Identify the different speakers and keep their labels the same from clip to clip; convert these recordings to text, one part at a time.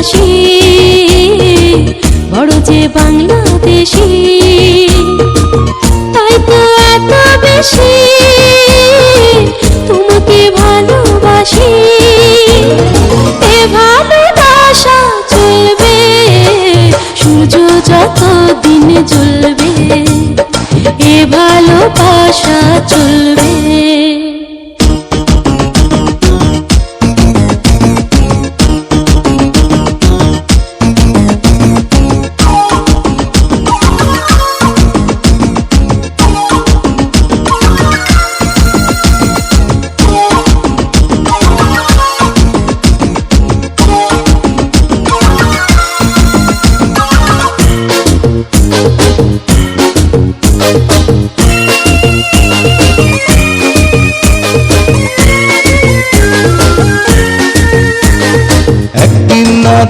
Speaker 1: দুষ্টু বড় যে বাংলাদেশি, তাই তো এত বেশি তোমাকে ভালোবাসি। এ ভালোবাসা চলবে, সূর্য যত দিন জ্বলবে, এ ভালোবাসা চলবে।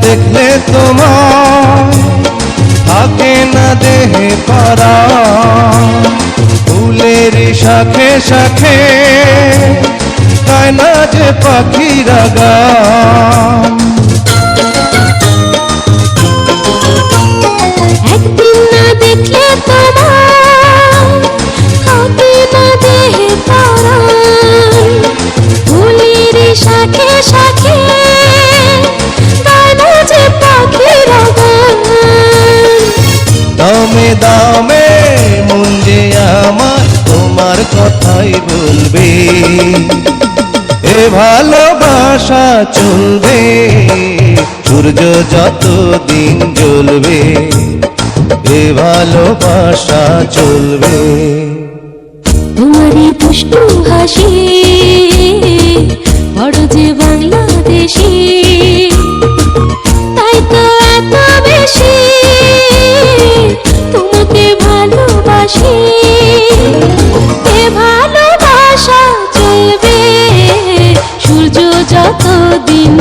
Speaker 2: দেখলে তোমার, থাকে না দেহে পারা ফুলের শাখে শাখে গায় না যে পাখিরা গান।
Speaker 1: দেখলে তোমার, থাকে না দেহে পরাণ
Speaker 2: দামে দামে মন যে আমার তোমার কথাই বলবে। এ ভালোবাসা চলবে, সূর্য যত দিন জ্বলবে, এ ভালোবাসা চলবে।
Speaker 1: তোমারই দুষ্টু হাসি ভালোবাসি এ ভালোবাসা চলবে। সূর্য যত দিন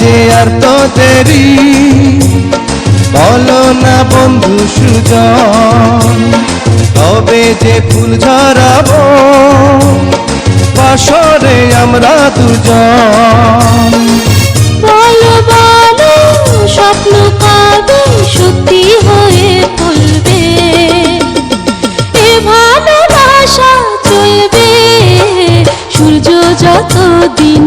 Speaker 1: যে আর
Speaker 2: তো দেরি। বলো না বন্ধু সুজন, তবে যে ফুল ঝরাবো, বাসরে আমরা দুজন।
Speaker 1: বলো বলো স্বপ্ন কবে সত্যি হয়ে ফুলবে এ ভালোবাসা চলবে, সূর্য যত দিন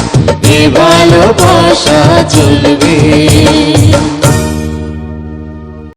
Speaker 2: ভালোবাসা চলবে।